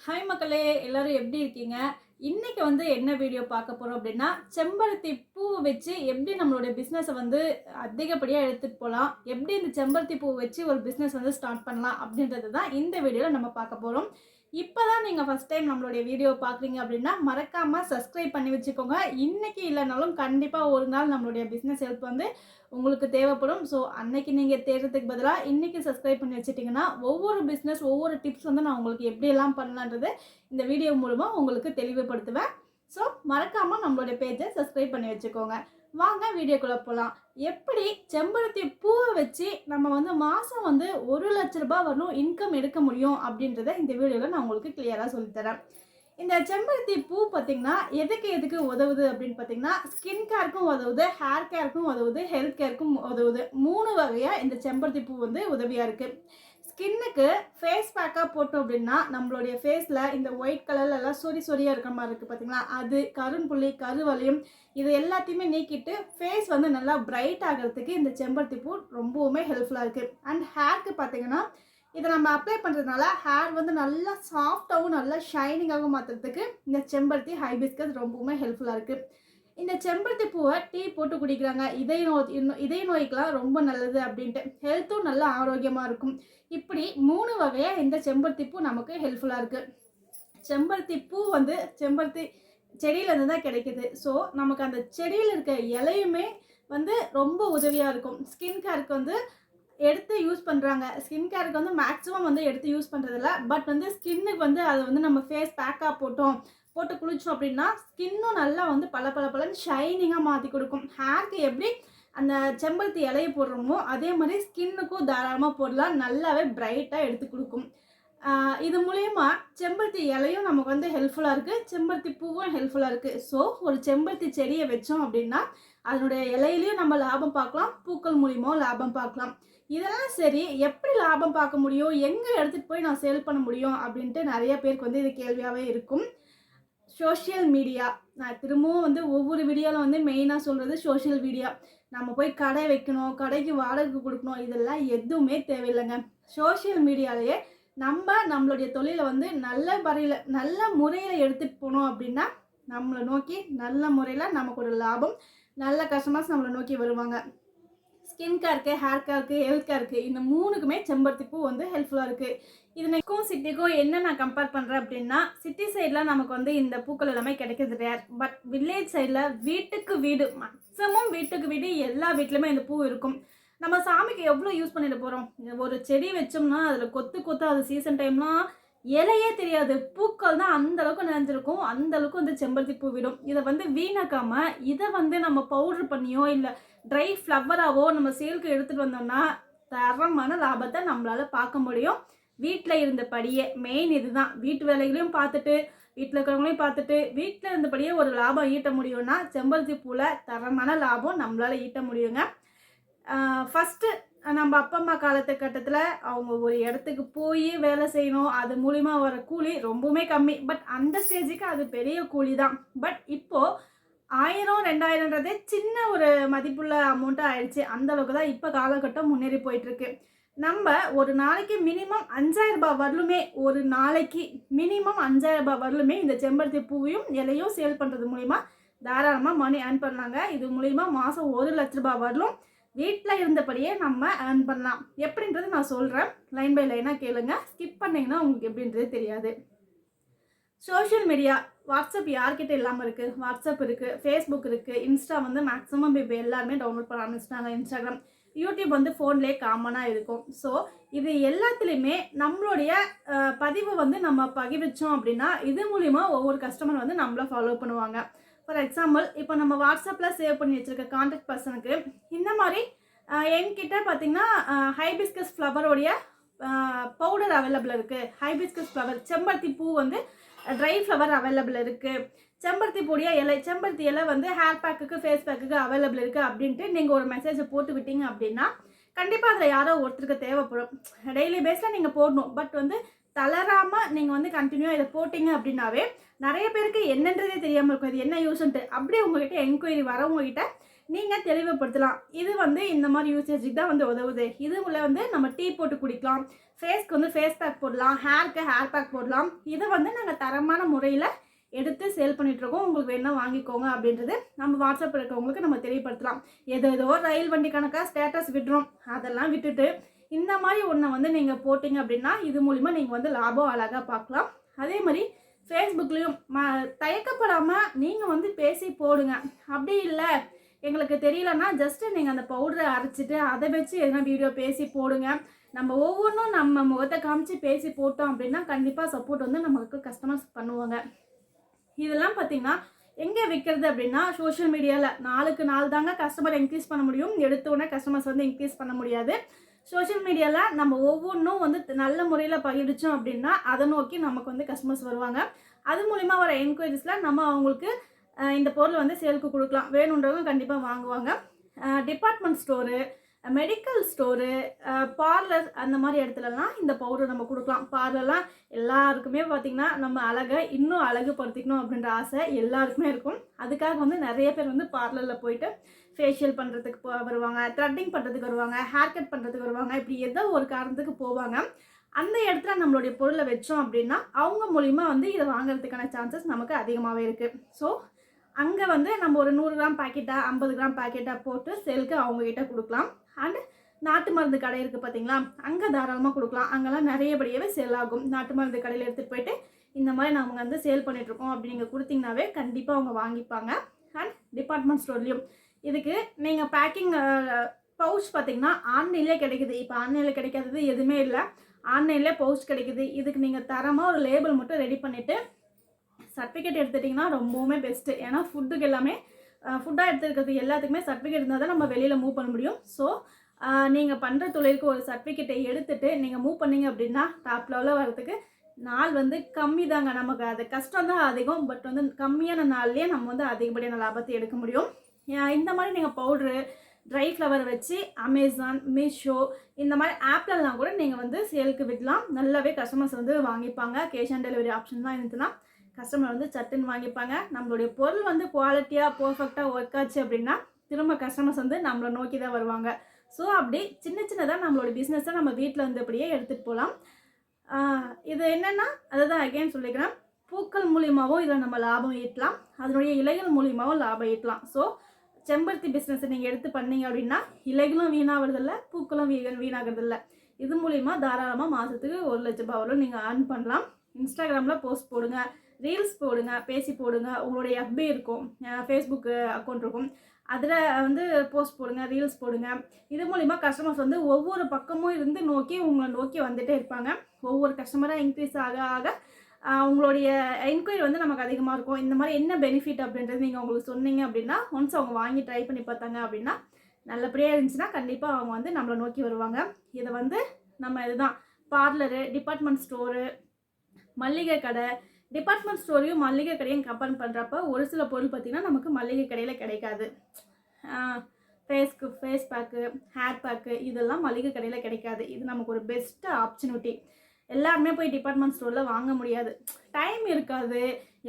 Hi மக்களே எல்லோரும் எப்படி இருக்கீங்க? இன்றைக்கி வந்து என்ன வீடியோ பார்க்க போகிறோம் அப்படின்னா செம்பருத்தி பூ வச்சு எப்படி நம்மளுடைய பிஸ்னஸை வந்து அதிகப்படியாக எடுத்துகிட்டு போகலாம் எப்படி இந்த செம்பருத்தி பூ வச்சு ஒரு பிஸ்னஸ் வந்து ஸ்டார்ட் பண்ணலாம் அப்படின்றது தான் இந்த வீடியோவில் நம்ம பார்க்க போகிறோம் இப்போ தான் நீங்கள் ஃபஸ்ட் டைம் நம்மளுடைய வீடியோ பார்க்குறீங்க அப்படின்னா மறக்காமல் சப்ஸ்கிரைப் பண்ணி வச்சுக்கோங்க. இன்றைக்கி இல்லைனாலும் கண்டிப்பாக ஒரு நாள் நம்மளுடைய பிஸ்னஸ் ஹெல்ப் வந்து உங்களுக்கு தேவைப்படும். ஸோ அன்னைக்கு நீங்கள் தேடுறதுக்கு பதிலாக இன்றைக்கி சப்ஸ்கிரைப் பண்ணி வச்சிட்டிங்கன்னா ஒவ்வொரு பிஸ்னஸ் ஒவ்வொரு டிப்ஸ் வந்து நான் உங்களுக்கு எப்படியெல்லாம் பண்ணலான்றது இந்த வீடியோ மூலமாக உங்களுக்கு தெளிவுபடுத்துவேன். ஸோ மறக்காமல் நம்மளுடைய பேஜை சப்ஸ்கிரைப் பண்ணி வச்சுக்கோங்க. வாங்க வீடியோக்குள்ளே போகலாம் எப்படி செம்பருத்தி பூவை வச்சு நம்ம வந்து மாதம் வந்து ஒரு லட்ச ரூபாய் வரணும் இன்கம் எடுக்க முடியும் அப்படின்றத இந்த வீடியோவில் நான் உங்களுக்கு கிளியராக சொல்லித்தரேன் இந்த செம்பருத்தி பூ பார்த்தீங்கன்னா எதுக்கு எதுக்கு உதவுது அப்படின்னு பார்த்தீங்கன்னா ஸ்கின் கேருக்கும் உதவுது ஹேர் கேருக்கும் உதவுது ஹெல்த் கேருக்கும் உதவுது. மூணு வகையாக இந்த செம்பருத்தி பூ வந்து உதவியாக இருக்குது ஸ்கின்னுக்கு ஃபேஸ் பேக்காக போட்டோம் அப்படின்னா நம்மளுடைய ஃபேஸில் இந்த ஒயிட் கலர்ல எல்லாம் சொறி சொறியாக இருக்கிற மாதிரி இருக்குது பார்த்தீங்களா அது கரும்புள்ளி கருவலையும் இது எல்லாத்தையுமே நீக்கிட்டு ஃபேஸ் வந்து நல்லா பிரைட் ஆகிறதுக்கு இந்த செம்பருத்தி பூ ரொம்பவுமே ஹெல்ப்ஃபுல்லாக இருக்குது அண்ட் ஹேர்க்கு பார்த்தீங்கன்னா இதை நம்ம அப்ளை பண்ணுறதுனால ஹேர் வந்து நல்லா சாஃப்டாகவும் நல்லா ஷைனிங்காகவும் மாற்றுறதுக்கு இந்த செம்பருத்தி ஹைபிஸ்கஸ் ரொம்பவுமே ஹெல்ப்ஃபுல்லாக இருக்குது இந்த செம்பருத்தி பூவை டீ போட்டு குடிக்கிறாங்க. இதய நோய் இன்னும் இதய நோய்க்கெலாம் ரொம்ப நல்லது அப்படின்ட்டு. ஹெல்த்தும் நல்ல ஆரோக்கியமாக இருக்கும். இப்படி மூணு வகையாக இந்த செம்பருத்தி பூ நமக்கு ஹெல்ப்ஃபுல்லாக இருக்குது செம்பருத்தி பூ வந்து செம்பருத்தி செடியிலேருந்து தான் கிடைக்குது. ஸோ நமக்கு அந்த செடியில் இருக்க இலையுமே வந்து ரொம்ப உதவியாக இருக்கும். ஸ்கின் கேருக்கு வந்து எடுத்து யூஸ் பண்ணுறாங்க ஸ்கின் கேருக்கு வந்து மேக்ஸிமம் வந்து எடுத்து யூஸ் பண்ணுறதில்ல பட் வந்து ஸ்கின்னுக்கு வந்து அதை வந்து நம்ம ஃபேஸ் பேக்காக போட்டோம். போட்டு குளித்தோம் அப்படின்னா ஸ்கின்னும் நல்லா வந்து பல பல பலன்னு ஷைனிங்காக மாற்றி கொடுக்கும். ஹேர்க்கு எப்படி அந்த செம்பருத்தி இலையை போடுறோமோ அதே மாதிரி ஸ்கின்னுக்கும் தாராளமாக போடலாம். நல்லாவே பிரைட்டாக எடுத்து கொடுக்கும். இது மூலயமா செம்பருத்தி இலையும் நமக்கு வந்து ஹெல்ப்ஃபுல்லாக இருக்குது செம்பருத்தி பூவும் ஹெல்ப்ஃபுல்லாக இருக்குது ஸோ ஒரு செம்பருத்தி செடியை வச்சோம் அப்படின்னா அதனுடைய இலையிலையும் நம்ம லாபம் பார்க்கலாம். பூக்கள் மூலியமாக லாபம் பார்க்கலாம். இதெல்லாம் சரி எப்படி லாபம் பார்க்க முடியும்? எங்கே எடுத்துகிட்டு போய் நான் சேல் பண்ண முடியும்? அப்படின்ட்டு நிறைய பேருக்கு வந்து இது கேள்வியாகவே இருக்கும். சோஷியல் மீடியா நான் திரும்பவும் வந்து ஒவ்வொரு வீடியோவில் வந்து மெயினாக சொல்கிறது சோஷியல் மீடியா நம்ம போய் கடை வைக்கணும் கடைக்கு வாடகை கொடுக்கணும் இதெல்லாம் எதுவுமே தேவையில்லைங்க. சோஷியல் மீடியாலேயே நம்ம நம்மளுடைய தொழிலை வந்து நல்ல முறையில் நல்ல முறையில் எடுத்துகிட்டு போனோம் அப்படின்னா நம்மளை நோக்கி நல்ல முறையில் நமக்கு ஒரு லாபம் நல்ல கஸ்டமர்ஸ் நம்மளை நோக்கி வருவாங்க. ஸ்கின் கேருக்கு ஹேர் கேருக்கு ஹெல்த் கேருக்கு இந்த மூணுக்குமே செம்பருத்தி பூ வந்து ஹெல்ப்ஃபுல்லாக இருக்குது இதுக்கும் சிட்டிக்கும் என்ன நான் கம்பேர் பண்ணுறேன் அப்படின்னா சிட்டி சைடில் நமக்கு வந்து இந்த பூக்கள் எல்லாமே கிடைக்கிறது ரேர் பட் வில்லேஜ் சைடில் வீட்டுக்கு வீடு மேக்ஸிமம் வீட்டுக்கு வீடு எல்லா வீட்லையுமே இந்த பூ இருக்கும். நம்ம சாமிக்கு எவ்வளோ யூஸ் பண்ணிட்டு போகிறோம் ஒரு செடி வச்சோம்னா அதில் கொத்து கொத்து அது சீசன் டைம்லாம் இலையே தெரியாது. பூக்கள் தான் அந்த அளவுக்கு நிறைஞ்சிருக்கும். அந்த அளவுக்கு வந்து செம்பருத்தி பூ விடும். இதை வந்து வீணாக்காம இதை வந்து நம்ம பவுடர் பண்ணியோ இல்லை ட்ரை ஃப்ளவராகவோ நம்ம சேலுக்கு எடுத்துகிட்டு வந்தோம்னா தரமான லாபத்தை நம்மளால பார்க்க முடியும். வீட்டில் இருந்தபடியே மெயின் இதுதான். வீட்டு வேலைகளையும் பார்த்துட்டு வீட்டில் இருக்கிறவங்களையும் பார்த்துட்டு வீட்டில் இருந்தபடியே ஒரு லாபம் ஈட்ட முடியும்னா செம்பருத்தி பூவில் தரமான லாபம் நம்மளால ஈட்ட முடியுங்க. ஃபஸ்ட்டு நம்ம அப்பா அம்மா காலத்து கட்டத்தில் அவங்க ஒரு இடத்துக்கு போய் வேலை செய்யணும். அது மூலிமா வர கூலி ரொம்பவுமே கம்மி. பட் அந்த ஸ்டேஜுக்கு அது பெரிய கூலி தான் பட் இப்போது ஆயிரம் ரெண்டாயிரன்றதே சின்ன ஒரு மதிப்புள்ள அமௌண்ட்டாக ஆயிடுச்சு. அந்த அளவுக்கு தான் இப்போ காலகட்டம் முன்னேறி போயிட்டுருக்கு. நம்ம ஒரு நாளைக்கு மினிமம் அஞ்சாயிரம் ரூபாய் வரலுமே ஒரு நாளைக்கு மினிமம் அஞ்சாயிரம் ரூபாய் வரலுமே இந்த செம்பருத்தி பூவையும் இலையும் சேல் பண்ணுறது மூலிமா தாராளமாக மணி ஏர்ன் பண்ணாங்க இது மூலிமா மாதம் ஒரு லட்ச ரூபாய் வரலும் வீட்டில் இருந்தபடியே நம்ம ஏர்ன் பண்ணலாம். எப்படின்றது நான் சொல்கிறேன் லைன் பை லைனாக கேளுங்க. ஸ்கிப் பண்ணிங்கன்னா உங்களுக்கு எப்படின்றது தெரியாது. சோஷியல் மீடியா வாட்ஸ்அப் யார்கிட்ட இல்லாமல் இருக்குது வாட்ஸ்அப் இருக்குது ஃபேஸ்புக் இருக்குது இன்ஸ்டா வந்து மேக்ஸிமம் இப்போ எல்லாருமே டவுன்லோட் பண்ண ஆரம்பிச்சிட்டாங்க. இன்ஸ்டாகிராம் யூடியூப் வந்து ஃபோன்லேயே காமனாக இருக்கும். ஸோ இது எல்லாத்துலேயுமே நம்மளுடைய பதிவை வந்து நம்ம பகிர்ச்சோம் அப்படின்னா இது மூலிமா ஒவ்வொரு கஸ்டமர் வந்து நம்மளை ஃபாலோ பண்ணுவாங்க. ஃபார் எக்ஸாம்பிள் இப்போ நம்ம வாட்ஸ்அப்பில் சேவ் பண்ணி வச்சுருக்க காண்டாக்ட் பர்சனுக்கு இந்த மாதிரி என்கிட்ட பார்த்தீங்கன்னா ஹைபிஸ்கஸ் ஃப்ளவருடைய பவுடர் அவைலபிள் இருக்குது ஹைபிஸ்கஸ் ஃப்ளவர் செம்பருத்தி பூ வந்து ட்ரை ஃப்ளவர் அவைலபிள் இருக்குது செம்பருத்தி பொடியா இலை செம்பருத்தி இலை வந்து ஹேர் பேக்குக்கு ஃபேஸ் பேக்குக்கு அவைலபிள் இருக்குது அப்படின்ட்டு நீங்கள் ஒரு மெசேஜை போட்டு விட்டீங்க அப்படின்னா கண்டிப்பாக அதில் யாரோ ஒருத்தருக்கு தேவைப்படும். டெய்லி பேஸில் நீங்கள் போடணும். பட் வந்து தளராமல் நீங்கள் வந்து கண்டினியூ இதை போட்டிங்க அப்படின்னாவே நிறைய பேருக்கு என்னன்றதே தெரியாமல் இருக்கும். இது என்ன யூஸ்ன்ட்டு அப்படியே உங்ககிட்ட என்கொயரி வரவங்ககிட்ட நீங்கள் தெளிவுபடுத்தலாம். இது வந்து இந்த மாதிரி யூசேஜுக்கு தான் வந்து உதவுது. இது உள்ள வந்து நம்ம டீ போட்டு குடிக்கலாம். ஃபேஸ்க்கு வந்து ஃபேஸ் பேக் போடலாம். ஹேர்க்கு ஹேர் பேக் போடலாம். இதை வந்து நாங்கள் தரமான முறையில் எடுத்து சேல் பண்ணிகிட்ருக்கோம் உங்களுக்கு வேணால் வாங்கிக்கோங்க அப்படின்றது நம்ம வாட்ஸ்அப்பில் இருக்கவங்களுக்கு நம்ம தெரியப்படுத்தலாம் ஏதோ ஏதோ ரயில் வண்டி கணக்காக ஸ்டேட்டஸ் விடுறோம் அதெல்லாம் விட்டுட்டு இந்த மாதிரி ஒன்றை வந்து நீங்கள் போட்டிங்க அப்படின்னா இது மூலிமா நீங்கள் வந்து லாபம் அழகாக பார்க்கலாம். அதே மாதிரி ஃபேஸ்புக்லேயும் ம தயக்கப்படாமல் நீங்கள் வந்து பேசி போடுங்க. அப்படி இல்லை எங்களுக்கு தெரியலன்னா ஜஸ்ட்டு நீங்கள் அந்த பவுடரை அரைச்சிட்டு அதை வச்சு எதனா வீடியோ பேசி போடுங்க. நம்ம ஒவ்வொன்றும் நம்ம முகத்தை காமிச்சு பேசி போட்டோம் அப்படின்னா கண்டிப்பாக சப்போர்ட் வந்து நமக்கு கஸ்டமர்ஸ் பண்ணுவாங்க. இதெல்லாம் பார்த்தீங்கன்னா எங்கே விற்கிறது அப்படின்னா சோஷியல் மீடியாவில் நாளுக்கு நாள் தாங்க கஸ்டமர் இன்க்ரீஸ் பண்ண முடியும். எடுத்த உடனே கஸ்டமர்ஸ் வந்து இன்க்ரீஸ் பண்ண முடியாது. சோஷியல் மீடியாவில் நம்ம ஒவ்வொன்றும் வந்து நல்ல முறையில் பகிர்ச்சோம் அப்படின்னா அதை நோக்கி நமக்கு வந்து கஸ்டமர்ஸ் வருவாங்க. அது மூலிமா வர என்கொயரிஸில் நம்ம அவங்களுக்கு இந்த பொருள் வந்து சேலுக்கு கொடுக்கலாம். வேணுன்றவங்க கண்டிப்பாக வாங்குவாங்க. Department store medical store parlour அந்த மாதிரி இடத்துலலாம் இந்த பவுடர் நம்ம கொடுக்கலாம். பார்லர்லாம் எல்லாருக்குமே பார்த்திங்கன்னா நம்ம அழகை இன்னும் அழகுபடுத்திக்கணும் அப்படின்ற ஆசை எல்லாருக்குமே இருக்கும். அதுக்காக வந்து நிறைய பேர் வந்து பார்லரில் போயிட்டு ஃபேஷியல் பண்ணுறதுக்கு போ வருவாங்க த்ரெட்டிங் பண்ணுறதுக்கு வருவாங்க ஹேர் கட் பண்ணுறதுக்கு வருவாங்க இப்படி ஏதோ ஒரு காரணத்துக்கு போவாங்க. அந்த இடத்துல நம்மளுடைய பொருளை வச்சோம் அப்படின்னா அவங்க மூலிமா வந்து இதை வாங்குறதுக்கான சான்சஸ் நமக்கு அதிகமாகவே இருக்குது ஸோ அங்கே வந்து நம்ம ஒரு நூறு கிராம் பாக்கெட்டாக ஐம்பது கிராம் பாக்கெட்டாக போட்டு செல்க்கு அவங்கக்கிட்ட கொடுக்கலாம். அண்ட் நாட்டு மருந்து கடை இருக்குது பார்த்தீங்களா அங்கே தாராளமாக கொடுக்கலாம். அங்கெல்லாம் நிறையபடியாகவே சேல் ஆகும். நாட்டு மருந்து கடையில் எடுத்துகிட்டு போயிட்டு இந்த மாதிரி நாங்கள் வந்து சேல் பண்ணிகிட்ருக்கோம் அப்படி நீங்கள் கொடுத்தீங்கன்னாவே கண்டிப்பாக அவங்க வாங்கிப்பாங்க. அண்ட் டிபார்ட்மெண்ட் ஸ்டோர்லேயும் இதுக்கு நீங்கள் பேக்கிங் பவுச் பார்த்தீங்கன்னா ஆன்லைன்லேயே கிடைக்குது. இப்போ ஆன்லைனில் கிடைக்காதது எதுவுமே இல்லை. ஆன்லைன்லேயே பவுச் கிடைக்குது. இதுக்கு நீங்கள் தரமாக ஒரு லேபிள் மட்டும் ரெடி பண்ணிவிட்டு சர்டிஃபிகேட் எடுத்துட்டிங்கன்னா ரொம்பவுமே பெஸ்ட்டு ஏன்னா ஃபுட்டுக்கு எல்லாமே ஃபுட்டாக எடுத்துருக்கிறது எல்லாத்துக்குமே சர்டிஃபிகேட் இருந்தால் தான் நம்ம வெளியில் மூவ் பண்ண முடியும். ஸோ நீங்கள் பண்ணுற தொழிலுக்கு ஒரு சர்டிஃபிகேட்டை எடுத்துகிட்டு நீங்கள் மூவ் பண்ணீங்க அப்படின்னா டாப் லெவலில் வரதுக்கு நாள் வந்து கம்மி தாங்க. நமக்கு அது கஷ்டம் தான் அதிகம். பட் வந்து கம்மியான நாள்லேயே நம்ம வந்து அதிகப்படியான லாபத்தை எடுக்க முடியும். இந்த மாதிரி நீங்கள் பவுட்ரு ட்ரை ஃப்ளவர் வச்சு அமேசான் மீஷோ இந்த மாதிரி ஆப்லலாம் கூட நீங்கள் வந்து சேலுக்கு விடலாம் நல்லாவே கஸ்டமர்ஸ் வந்து வாங்கிப்பாங்க. கேஷ் ஆன் டெலிவரி ஆப்ஷன் தான் இருந்துச்சுன்னா. கஸ்டமர் வந்து சட்டுன்னு வாங்கிப்பாங்க. நம்மளுடைய பொருள் வந்து குவாலிட்டியாக பர்ஃபெக்டாக ஒர்க் ஆச்சு அப்படின்னா திரும்ப கஸ்டமர்ஸ் வந்து நம்மளை நோக்கி தான் வருவாங்க. ஸோ அப்படி சின்ன சின்னதாக நம்மளோட பிஸ்னஸை நம்ம வீட்டில் இருந்தபடியே எடுத்துகிட்டு போகலாம் இது என்னென்னா அதுதான் அகைன் சொல்லிக்கிறேன். பூக்கள் மூலியமாகவும் இதில் நம்ம லாபம் ஈட்டலாம். அதனுடைய இலைகள் மூலியமாகவும் லாபம் ஈட்டலாம். ஸோ செம்பருத்தி பிஸ்னஸை நீங்கள் எடுத்து பண்ணீங்க அப்படின்னா இலைகளும் வீணாகிறதில்ல பூக்களும் வீ வீணாகிறதில்ல. இது மூலிமா தாராளமாக மாதத்துக்கு ஒரு லட்ச ரூபாய் நீங்கள் ஏர்ன் பண்ணலாம். இன்ஸ்டாகிராமில் போஸ்ட் போடுங்க. ரீல்ஸ் போடுங்க பேசி போடுங்க உங்களுடைய எஃபி இருக்கும் ஃபேஸ்புக்கு அக்கௌண்ட் இருக்கும். அதில் வந்து போஸ்ட் போடுங்க ரீல்ஸ் போடுங்க. இது மூலிமா கஸ்டமர்ஸ் வந்து ஒவ்வொரு பக்கமும் இருந்து நோக்கி உங்களை நோக்கி வந்துகிட்டே இருப்பாங்க. ஒவ்வொரு கஸ்டமராக இன்க்ரீஸ் ஆக ஆக உங்களுடைய என்கொயரி வந்து நமக்கு அதிகமாக இருக்கும். இந்த மாதிரி என்ன பெனிஃபிட் அப்படின்றது நீங்கள் உங்களுக்கு சொன்னீங்க அப்படின்னா ஒன்ஸ் அவங்க வாங்கி ட்ரை பண்ணி பார்த்தாங்க அப்படின்னா நல்லபடியாக இருந்துச்சுன்னா கண்டிப்பாக அவங்க வந்து நம்மளை நோக்கி வருவாங்க. இதை வந்து நம்ம இதுதான். பார்லரு டிபார்ட்மெண்ட் ஸ்டோரு மல்லிகை கடை டிபார்ட்மெண்ட் ஸ்டோரையும் மளிகை கடையும் கம்பேர் பண்ணுறப்ப ஒரு சில பொருள் பார்த்திங்கன்னா நமக்கு மளிகை கடையில் கிடைக்காது. ஃபேஸ்க்கு ஃபேஸ் பேக்கு ஹேர் பேக்கு இதெல்லாம் மளிகை கடையில் கிடைக்காது. இது நமக்கு ஒரு பெஸ்ட்டு ஆப்பர்ச்சுனிட்டி எல்லாருமே போய் டிபார்ட்மெண்ட் ஸ்டோரில் வாங்க முடியாது. டைம் இருக்காது.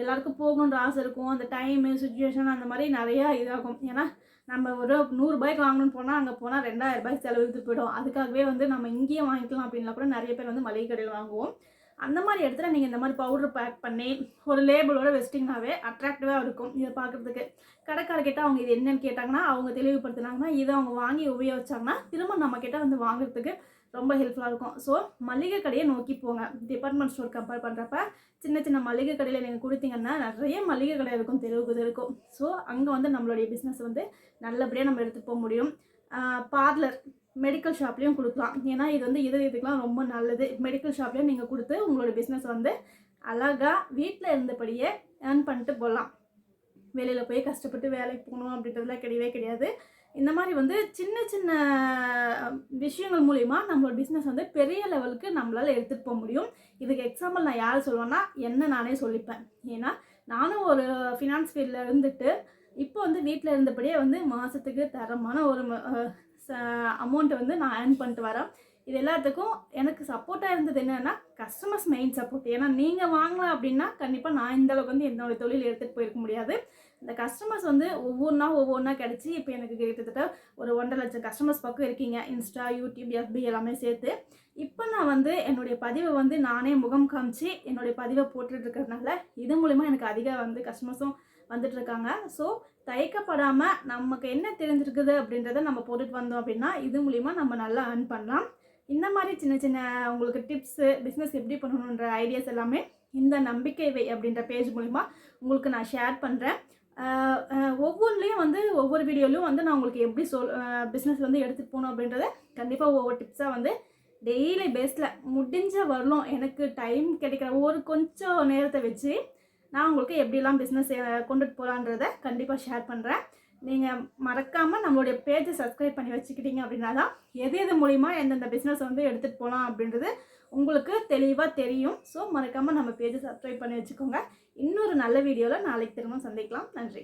எல்லாருக்கும் போகணுன்ற ஆசை இருக்கும். அந்த டைமு சுச்சுவேஷன் அந்த மாதிரி நிறையா இதாகும். ஏன்னா நம்ம ஒரு நூறுரூபாய்க்கு வாங்கணும்னு போனால் அங்கே போனால் ரெண்டாயிரம் ரூபாய்க்கு செலவு போயிடும். அதுக்காகவே வந்து நம்ம இங்கேயே வாங்கிக்கலாம் அப்படின்லாம் கூட நிறைய பேர் வந்து மளிகை கடையில் வாங்குவோம். அந்த மாதிரி இடத்துல நீங்கள் இந்த மாதிரி பவுடர் பேக் பண்ணி ஒரு லேபிளோட வெஸ்டிங்னாவே அட்ராக்டிவாக இருக்கும் இதை பார்க்குறதுக்கு கடைக்காரர்கிட்ட அவங்க இது என்னன்னு கேட்டாங்கன்னா அவங்க தெளிவுபடுத்தினாங்கன்னா இதை அவங்க வாங்கி உபயோகிச்சாங்கன்னா திரும்ப நம்மக்கிட்ட வந்து வாங்குறதுக்கு ரொம்ப ஹெல்ப்ஃபுல்லாக இருக்கும். ஸோ மளிகை கடையை நோக்கி போங்க. டிபார்ட்மெண்ட் ஸ்டோர் கம்பேர் பண்ணுறப்ப சின்ன சின்ன மளிகை கடையில் நீங்கள் கொடுத்தீங்கன்னா நிறைய மளிகை கடை இருக்கும் தெருவுக்கு இருக்கும் ஸோ அங்கே வந்து நம்மளுடைய பிஸ்னஸ் வந்து நல்லபடியாக நம்ம எடுத்துகிட்டு போக முடியும். பார்லர் மெடிக்கல் ஷாப்லேயும் கொடுக்கலாம். ஏன்னா இது வந்து இது இதுக்கெலாம் ரொம்ப நல்லது. மெடிக்கல் ஷாப்லேயும் நீங்கள் கொடுத்து உங்களோட பிஸ்னஸ் வந்து அழகாக வீட்டில் இருந்தபடியே ஏர்ன் பண்ணிட்டு போகலாம் வெளியில் போய் கஷ்டப்பட்டு வேலைக்கு போகணும் அப்படின்றதுலாம் கிடையவே கிடையாது. இந்த மாதிரி வந்து சின்ன சின்ன விஷயங்கள் மூலிமா நம்மளோட பிஸ்னஸ் வந்து பெரிய லெவலுக்கு நம்மளால் எடுத்துகிட்டு போக முடியும். இதுக்கு எக்ஸாம்பிள் நான் யார் சொல்லுவேன்னா என்ன நானே சொல்லிப்பேன். ஏன்னா நானும் ஒரு ஃபினான்ஸ் ஃபீல்டில் இருந்துட்டு இப்போ வந்து வீட்டில் இருந்தபடியே வந்து மாதத்துக்கு தரமான ஒரு அமௌண்ட்டை வந்து நான் ஏர்ன் பண்ணிட்டு வரேன். இது எல்லாத்துக்கும் எனக்கு சப்போர்ட்டாக இருந்தது என்னென்னா கஸ்டமர்ஸ் மெயின் சப்போர்ட் ஏன்னா நீங்கள் வாங்கலாம் அப்படின்னா கண்டிப்பாக நான் இந்த அளவுக்கு வந்து என்னோட தொழில் எடுத்துகிட்டு போயிருக்க முடியாது. இந்த கஸ்டமர்ஸ் வந்து ஒவ்வொன்றா ஒவ்வொன்றா கிடச்சி இப்போ எனக்கு கிட்டத்தட்ட ஒரு ஒன்றரை லட்சம் கஸ்டமர்ஸ் பக்கம் இருக்கீங்க. இன்ஸ்டா யூடியூப் எஃபி எல்லாமே சேர்த்து. இப்போ நான் வந்து என்னுடைய பதிவை வந்து நானே முகம் காமிச்சு என்னுடைய பதிவை போட்டுட்டு இருக்கிறதுனால இது மூலிமா எனக்கு அதிக வந்து கஸ்டமர்ஸும் வந்துட்டுருக்காங்க ஸோ தயக்கப்படாமல் நமக்கு என்ன தெரிஞ்சிருக்குது அப்படின்றத நம்ம போட்டுட்டு வந்தோம் அப்படின்னா இது மூலிமா நம்ம நல்லா ஏர்ன் பண்ணலாம். இந்த மாதிரி சின்ன சின்ன உங்களுக்கு டிப்ஸு பிஸ்னஸ் எப்படி பண்ணணுன்ற ஐடியாஸ் எல்லாமே இந்த நம்பிக்கை வை அப்படின்ற பேஜ் மூலிமா உங்களுக்கு நான் ஷேர் பண்ணுறேன் ஒவ்வொன்றுலேயும் வந்து ஒவ்வொரு வீடியோலையும் வந்து நான் உங்களுக்கு எப்படி சொல் பிஸ்னஸ் வந்து எடுத்துகிட்டு போகணும் அப்படின்றத கண்டிப்பாக ஒவ்வொரு டிப்ஸாக வந்து டெய்லி பேஸில் முடிஞ்ச வரலும் எனக்கு டைம் கிடைக்கிற ஒரு கொஞ்சம் நேரத்தை வச்சு நான் உங்களுக்கு எப்படிலாம் பிஸ்னஸ் கொண்டுட்டு போகலான்றத கண்டிப்பாக ஷேர் பண்ணுறேன் நீங்கள் மறக்காமல் நம்மளுடைய பேஜை சப்ஸ்கிரைப் பண்ணி வச்சுக்கிட்டீங்க அப்படின்னா தான் எது எது மூலிமா எந்தெந்த பிஸ்னஸ் வந்து எடுத்துகிட்டு போகலாம் அப்படின்றது உங்களுக்கு தெளிவாக தெரியும். ஸோ மறக்காமல் நம்ம பேஜை சப்ஸ்கிரைப் பண்ணி வச்சுக்கோங்க. இன்னொரு நல்ல வீடியோவில் நாளைக்கு திரும்ப சந்திக்கலாம். நன்றி.